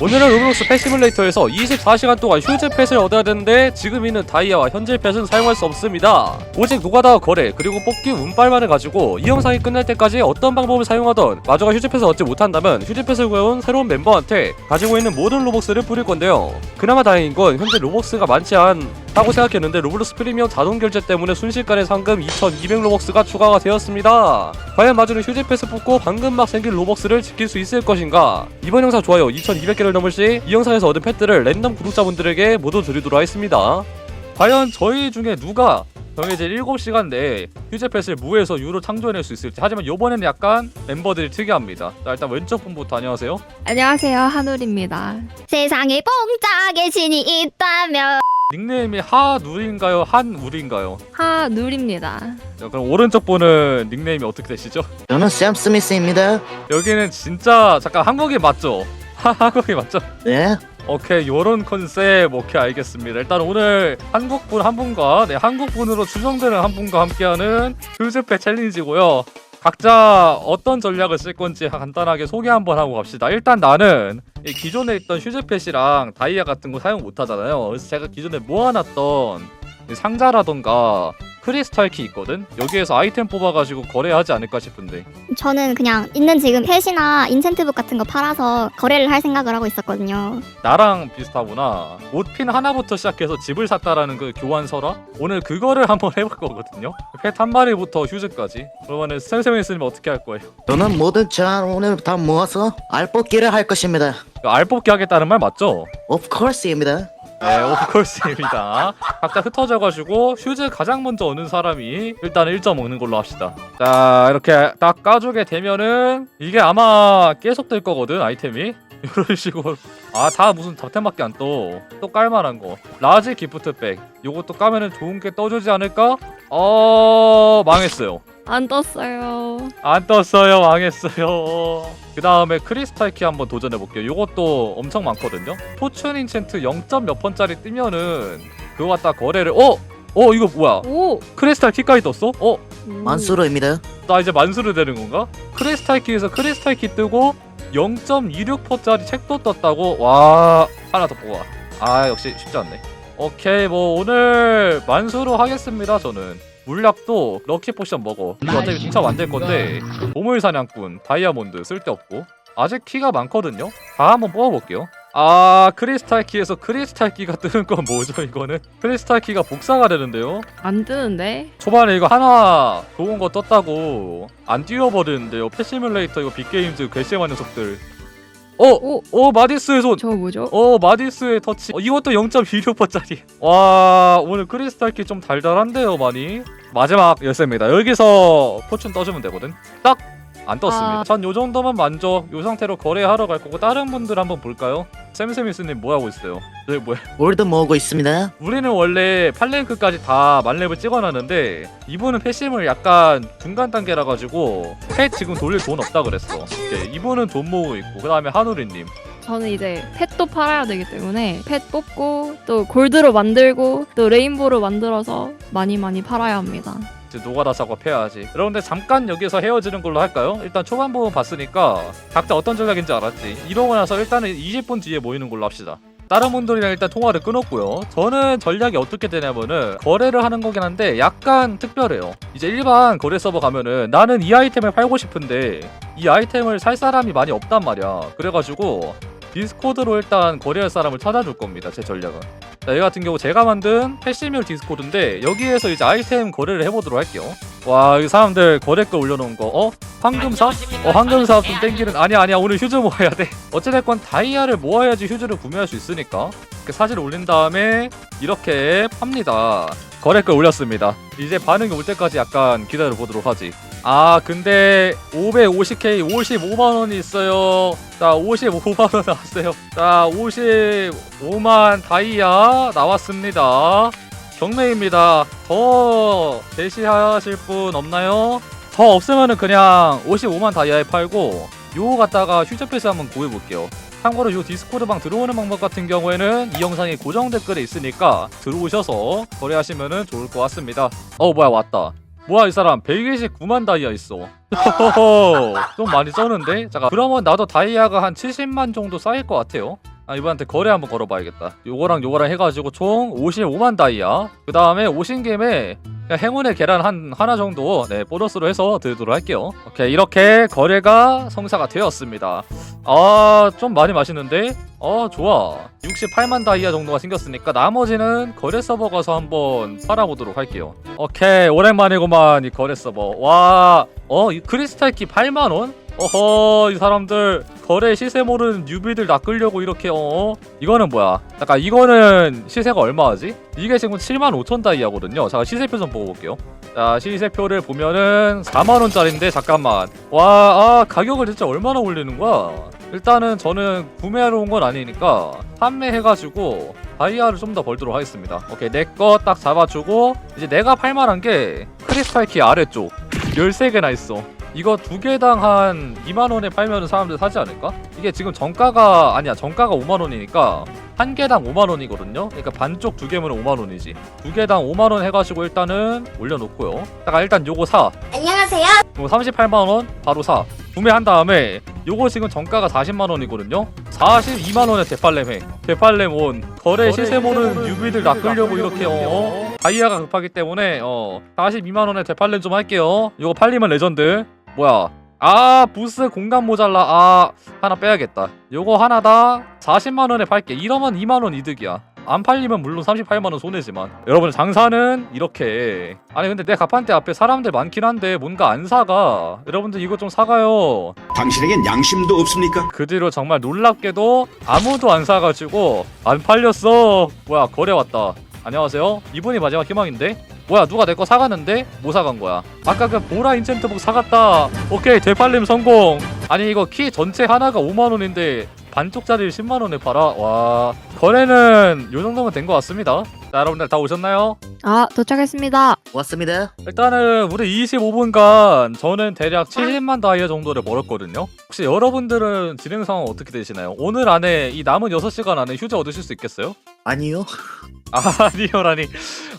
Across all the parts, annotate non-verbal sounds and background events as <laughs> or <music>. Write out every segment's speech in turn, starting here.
오늘은 로블록스 펫 시뮬레이터에서 24시간 동안 휴즈 펫을 얻어야 되는데 지금 있는 다이아와 현질 펫은 사용할 수 없습니다. 오직 노가다와 거래 그리고 뽑기 운빨만을 가지고 이 영상이 끝날 때까지 어떤 방법을 사용하던 마저가 휴즈 펫을 얻지 못한다면 휴즈 펫을 구해온 새로운 멤버한테 가지고 있는 모든 로벅스를 뿌릴 건데요. 그나마 다행인 건 현재 로벅스가 많지 않다고 생각했는데 로블록스 프리미엄 자동 결제 때문에 순식간에 상금 2200 로벅스가 추가가 되었습니다. 과연 마저는 휴즈 펫을 뽑고 방금 막 생긴 로벅스를 지킬 수 있을 것인가? 이번 영상 좋아요 2200개를 넘을 시 이 영상에서 얻은 펫들을 랜덤 구독자분들에게 모두 드리도록 하겠습니다. 과연 저희 중에 누가 정해진 7시간 내에 휴즈 펫을 무에서 유로 창조해낼 수 있을지 하지만 이번에는 약간 멤버들이 특이합니다. 자 일단 왼쪽 분부터 안녕하세요. 안녕하세요 한울입니다. 세상에 봉짝의 신이 있다면 닉네임이 하누인가요? 한울인가요? 한울입니다. 자, 그럼 오른쪽 분은 닉네임이 어떻게 되시죠? 저는 샘 스미스입니다. 여기는 진짜 잠깐 한국이 맞죠? <laughs> 한국이 맞죠? 네. 오케이 요런 컨셉 오케이 알겠습니다 일단 오늘 한국분 한 분과 네 한국분으로 추정되는 한 분과 함께하는 휴즈패 챌린지고요 각자 어떤 전략을 쓸 건지 간단하게 소개 한번 하고 갑시다. 일단 나는 이 기존에 있던 휴즈펫이랑 다이아 같은 거 사용 못 하잖아요. 그래서 제가 기존에 모아놨던 이 상자라던가 크리스탈 키 있거든 여기에서 아이템 뽑아가지고 거래하지 않을까 싶은데 저는 그냥 있는 지금 펫이나 인챈트북 같은 거 팔아서 거래를 할 생각을 하고 있었거든요. 나랑 비슷하구나. 옷핀 하나부터 시작해서 집을 샀다라는 그 교환 설화? 오늘 그거를 <laughs> 한번 해볼 거거든요. 펫 한 마리부터 휴즈까지. 그러면은 쌤쌤이 있으면 어떻게 할 거예요? 저는 모든 자 오늘 다 모아서 알뽑기를 할 것입니다. 알 뽑기 하겠다는 말 맞죠? Of course입니다. 네, 오프콜스입니다. 각자 흩어져가지고 휴즈 가장 먼저 얻는 사람이 일단 1점 먹는 걸로 합시다. 자, 이렇게 딱 까주게 되면은 이게 아마 계속 될 거거든, 아이템이. <laughs> 이런 식으로. 아, 다 무슨 잡템밖에 안 떠. 또 깔만한 거. 라지 기프트백. 요것도 까면은 좋은 게 떠주지 않을까? 어, 망했어요. 안 떴어요. 안 떴어요 망했어요 그 다음에 크리스탈 키 한번 도전해 볼게요 요것도 엄청 많거든요 포춘 인챈트 0. 몇 번짜리 뜨면은 그거 갖다 거래를 어? 어 이거 뭐야 오. 크리스탈 키까지 떴어? 어? 오. 만수르입니다. 나 이제 만수르 되는 건가? 크리스탈 키에서 크리스탈 키 뜨고 0.26%짜리 책도 떴다고? 와 하나 더 뽑아 아 역시 쉽지 않네 오케이 뭐 오늘 만수로 하겠습니다 저는 물약도 럭키 포션 먹어. 이거 어차피 중첩 안 될 건데 보물 사냥꾼 다이아몬드 쓸데없고. 아직 키가 많거든요? 다 한번 뽑아볼게요. 아 크리스탈 키에서 크리스탈 키가 뜨는 건 뭐죠 이거는? 크리스탈 키가 복사가 되는데요? 안 뜨는데? 초반에 이거 하나 좋은 거 떴다고 안 띄워버리는데요. 패시뮬레이터 이거 빅게임즈 괘씸한 녀석들 어! 오. 어 마디스의 손! 저거 뭐죠? 어 마디스의 터치 어, 이것도 0.26%짜리 와 오늘 크리스탈키 좀 달달한데요 많이 마지막 열쇠입니다 여기서 포춘 떠주면 되거든 딱 안 떴습니다 아. 전 요 정도만 만족 요 상태로 거래하러 갈 거고 다른 분들 한번 볼까요? 샘샘이스님 뭐 하고 있어요? 네 뭐야 <laughs> 골드 모으고 있습니다. 우리는 원래 8랭크까지 다 만렙을 찍어놨는데 이분은 패심을 약간 중간 단계라 가지고 펫 지금 돌릴 돈 없다 그랬어 네, 이분은 돈 모으고 있고 그 다음에 한우리님 저는 이제 펫도 팔아야 되기 때문에 펫 뽑고 또 골드로 만들고 또 레인보로 만들어서 많이 많이 팔아야 합니다. 이제 노가다 작업해야지. 여러분들 잠깐 여기서 헤어지는 걸로 할까요? 일단 초반 부분 봤으니까 각자 어떤 전략인지 알았지? 이러고 나서 일단은 20분 뒤에 모이는 걸로 합시다. 다른 분들이랑 일단 통화를 끊었고요. 저는 전략이 어떻게 되냐면은 거래를 하는 거긴 한데 약간 특별해요. 이제 일반 거래 서버 가면은 나는 이 아이템을 팔고 싶은데 이 아이템을 살 사람이 많이 없단 말이야. 그래가지고 디스코드로 일단 거래할 사람을 찾아줄 겁니다 제 전략은 자, 얘 같은 경우 제가 만든 패시뮬 디스코드인데 여기에서 이제 아이템 거래를 해보도록 할게요. 와, 여기 사람들 거래글 올려놓은 거, 어? 황금사? 어, 황금사 좀 땡기는, 아니야, 아니야, 오늘 휴즈 모아야 돼. <laughs> 어찌됐건 다이아를 모아야지 휴즈를 구매할 수 있으니까. 사진 올린 다음에 이렇게 팝니다. 거래글 올렸습니다. 이제 반응이 올 때까지 약간 기다려 보도록 하지. 아, 근데 550K 55만원이 있어요. 자, 55만원 나왔어요. 자, 55만 다이아 나왔습니다. 경매입니다. 더 제시하실 분 없나요? 더 없으면은 그냥 55만 다이아에 팔고 요거 갖다가 휴저패스 한번 구해볼게요. 참고로 요 디스코드방 들어오는 방법 같은 경우에는 이 영상에 고정 댓글에 있으니까 들어오셔서 거래하시면은 좋을 것 같습니다. 어 뭐야 왔다. 뭐야 이 사람 129만 다이아 있어. <laughs> 좀 많이 써는데? 잠깐 그러면 나도 다이아가 한 70만 정도 쌓일 것 같아요 아 이분한테 거래 한번 걸어봐야겠다. 요거랑 요거랑 해가지고 총 55만 다이아. 그 다음에 오신 김에 행운의 계란 한 하나 정도 네 보너스로 해서 드리도록 할게요. 오케이 이렇게 거래가 성사가 되었습니다. 아 좀 많이 맛있는데? 어 좋아. 68만 다이아 정도가 생겼으니까 나머지는 거래 서버 가서 한번 팔아보도록 할게요. 오케이 오랜만이구만 이 거래 서버. 와어이 크리스탈 키 8만원? 어허 이 사람들 거래 시세 모르는 뉴비들 낚으려고 이렇게 어 이거는 뭐야? 잠깐 이거는 시세가 얼마지? 이게 지금 7만 5천 다이아거든요. 잠깐 시세표 좀 보고 볼게요. 자 시세표를 보면은 4만원짜리인데 잠깐만. 와 아, 가격을 진짜 얼마나 올리는 거야? 일단은 저는 구매하러 온 건 아니니까 판매해가지고 다이아를 좀 더 벌도록 하겠습니다. 오케이 내 거 딱 잡아주고 이제 내가 팔만한 게 크리스탈 키 아래쪽. 13개나 있어 이거 두 개당 한 2만 원에 팔면 사람들 사지 않을까? 이게 지금 정가가 아니야 정가가 5만 원이니까 한 개당 5만 원이거든요. 그러니까 반쪽 두 개면 5만 원이지. 두 개당 5만 원 해가지고 일단은 올려놓고요. 딱 일단 요거 사. 안녕하세요. 요거 38만 원 바로 사. 구매한 다음에 요거 지금 정가가 40만 원이거든요. 42만 원에 대팔렘 해. 대팔렘 온 거래 시세 모르는 뉴비들 낚으려고 이렇게 어 다이아가 급하기 때문에 어 42만 원에 대팔렘 좀 할게요. 요거 팔리면 레전드. 뭐야? 아 부스 공간 모자라. 아 하나 빼야겠다. 요거 하나다 40만원에 팔게. 이러면 2만원 이득이야. 안 팔리면 물론 38만원 손해지만. 여러분 장사는 이렇게 아니 근데 내 가판대 앞에 사람들 많긴 한데 뭔가 안 사가. 여러분들 이거 좀 사가요. 당신에겐 양심도 없습니까? 그 뒤로 정말 놀랍게도 아무도 안 사가지고 안 팔렸어. 뭐야 거래 왔다. 안녕하세요. 이분이 마지막 희망인데 뭐야 누가 내 거 사갔는데 못 사간 거야 아까 그 보라 인챈트북 사갔다 오케이 되팔림 성공 아니 이거 키 전체 하나가 5만 원인데 반쪽짜리 10만 원에 팔아 와 거래는 요 정도면 된 것 같습니다 자 여러분들 다 오셨나요? 아 도착했습니다. 왔습니다. 일단은 우리 25분간 저는 대략 70만 다이아 정도를 벌었거든요. 혹시 여러분들은 진행 상황 어떻게 되시나요? 오늘 안에 이 남은 6시간 안에 휴지 얻으실 수 있겠어요? 아니요. <laughs> 아, 아니요라니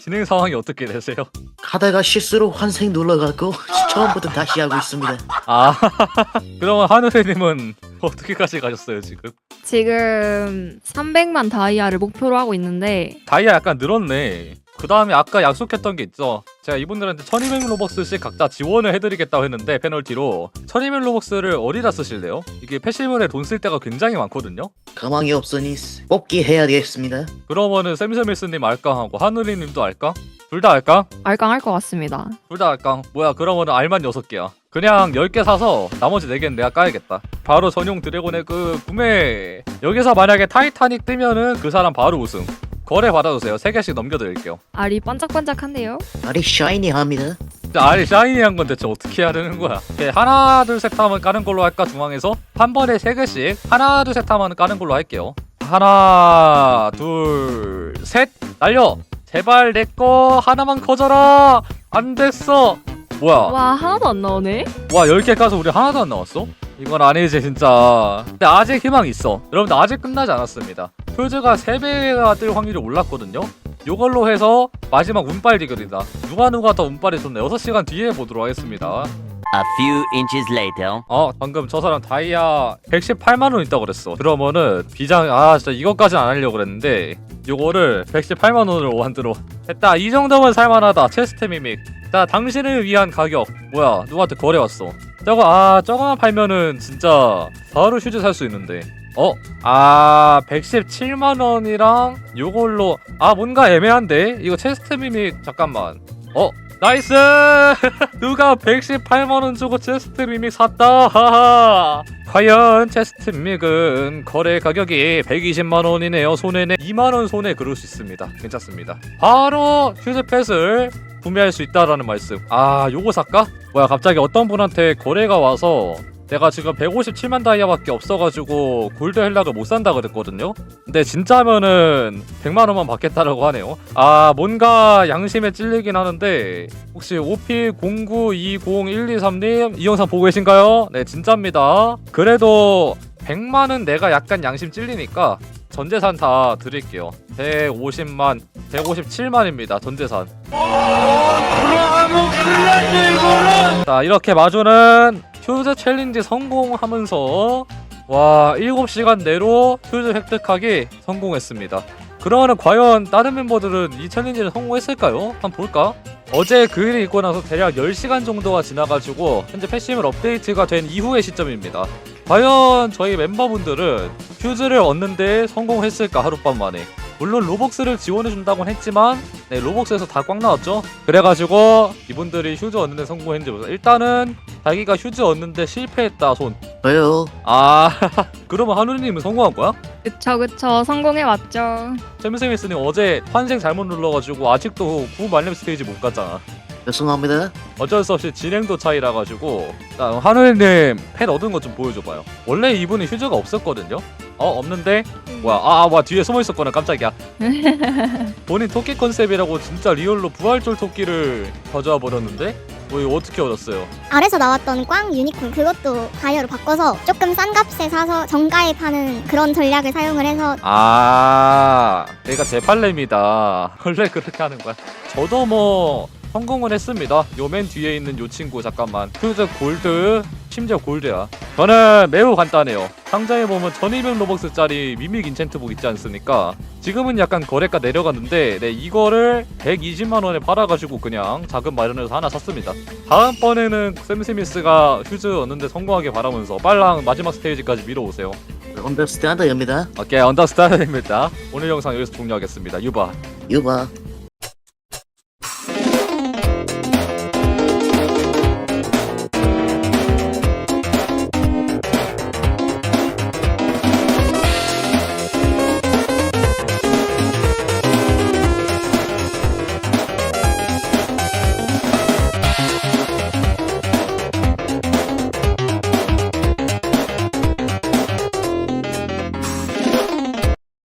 진행 상황이 어떻게 되세요? 하다가 실수로 환생 눌러갖고 <laughs> 처음부터 다시 하고 있습니다. 아 <laughs> 그러면 하늘이님은 어떻게까지 가셨어요 지금? 지금 300만 다이아를 목표로 하고 있는데 다이아 약간 늘었네. 그 다음에 아까 약속했던 게 있죠. 제가 이분들한테 1200 로벅스씩 각자 지원을 해드리겠다고 했는데 페널티로 1200 로벅스를 어디다 쓰실래요? 이게 패시브에 돈 쓸 때가 굉장히 많거든요. 가망이 없으니 뽑기 해야 되겠습니다. 그러면은 샘스미스님 알깡하고 하늘이님도 알깡? 둘다 알깡? 알강할 것 같습니다. 둘 다 알깡? 뭐야 그러면은 알만 6개야. 그냥 10개 사서 나머지 4개는 내가 까야겠다. 바로 전용 드래곤의 그 구매. 여기서 만약에 타이타닉 뜨면은 그 사람 바로 우승. 거래 받아주세요. 3개씩 넘겨드릴게요. 알이 반짝반짝한데요. 알이 샤이니합니다. 알이 샤이니한 건 대체 어떻게 해야 되는 거야? 오케이, 하나 둘 셋 하면 까는 걸로 할까 중앙에서 한 번에 세 개씩 하나 둘 셋 하면 까는 걸로 할게요. 하나 둘셋 날려 제발 내 거 하나만 커져라 안 됐어 뭐야 와 하나도 안 나오네. 와 10개 까서 우리 하나도 안 나왔어? 이건 아니지 진짜 근데 아직 희망 있어 여러분들 아직 끝나지 않았습니다 표즈가 3배가 뜰 확률이 올랐거든요. 요걸로 해서 마지막 운빨 대결이다. 누가 누가 더 운빨이 좋나 6시간 뒤에 보도록 하겠습니다. A few inches later. 어 방금 저 사람 다이아 118만 원 있다고 그랬어. 그러면은 비장 아 진짜 이것까지는 안 하려고 그랬는데 요거를 118만 원으로 만들어. 됐다. 이 정도면 살만하다. 체스트 미믹 자 당신을 위한 가격. 뭐야 누구한테 거래 왔어? 저거 아 저거만 팔면은 진짜 바로 휴지 살수 있는데 어? 아 117만원이랑 요걸로 아 뭔가 애매한데 이거 체스트 미믹 잠깐만 어? 나이스! <laughs> 누가 118만원 주고 체스트 미믹 샀다! 하하! 과연 체스트 미믹은 거래 가격이 120만원이네요. 손해네 2만원 손해 그럴 수 있습니다. 괜찮습니다. 바로 휴즈펫을 구매할 수 있다라는 말씀. 아, 요거 살까? 뭐야, 갑자기 어떤 분한테 거래가 와서 내가 지금 157만 다이아밖에 없어가지고 골드 헬락을 못 산다 그랬거든요. 근데 진짜면은 100만 원만 받겠다라고 하네요. 아 뭔가 양심에 찔리긴 하는데 혹시 OP09201223님 이 영상 보고 계신가요? 네 진짜입니다. 그래도 100만은 내가 약간 양심 찔리니까 전 재산 다 드릴게요 150만 157만입니다 전 재산 자 이렇게 마주는 휴즈 챌린지 성공하면서 와 7시간 내로 휴즈 획득하기 성공했습니다 그러면 과연 다른 멤버들은 이 챌린지를 성공했을까요? 한번 볼까? 어제 그 일이 있고 나서 대략 10시간 정도가 지나가지고 현재 패시물 업데이트가 된 이후의 시점입니다 과연 저희 멤버분들은 휴즈를 얻는데 성공했을까 하룻밤 만에 물론 로벅스를 지원해준다곤 했지만 네 로벅스에서 다 꽉 나왔죠 그래가지고 이분들이 휴즈 얻는데 성공했는지 모르겠어요 일단은 자기가 휴즈 얻는데 실패했다 손 저요. 아 <laughs> 그러면 하누리님은 성공한 거야? 그쵸 그쵸 성공해 왔죠. 잼스미스님 어제 환생 잘못 눌러가지고 아직도 구 말렘 스테이지 못 갔잖아 죄송합니다. 어쩔 수 없이 진행도 차이라 가지고 자 하누리님 펫 얻은 거 좀 보여줘봐요. 원래 이분이 휴즈가 없었거든요? 어 없는데? 뭐야 아와 뒤에 숨어 있었거나 깜짝이야. <laughs> 본인 토끼 컨셉이라고 진짜 리얼로 부활쫄 토끼를 가져와 버렸는데? 뭐 이거 어떻게 얻었어요? 아래서 나왔던 꽝 유니콘 그것도 다이어로 바꿔서 조금 싼 값에 사서 정가에 파는 그런 전략을 사용을 해서 아 내가 제팔렘이다. <laughs> 원래 그렇게 하는 거야. 저도 뭐 성공은 했습니다. 요 맨 뒤에 있는 요 친구 잠깐만. 퓨즈 골드 심지어 골드야. 저는 매우 간단해요. 상자에 보면 1200 로벅스짜리 미믹 인챈트북 있지 않습니까? 지금은 약간 거래가 내려갔는데 네 이거를 120만원에 팔아가지고 그냥 자금 마련해서 하나 샀습니다. 다음번에는 샘 스미스가 휴즈 얻는데 성공하게 바라면서 빨랑 마지막 스테이지까지 밀어오세요. 언더스탠드입니다. 오케이 언더스타입니다. 오늘 영상 여기서 종료하겠습니다. 유바. 유바.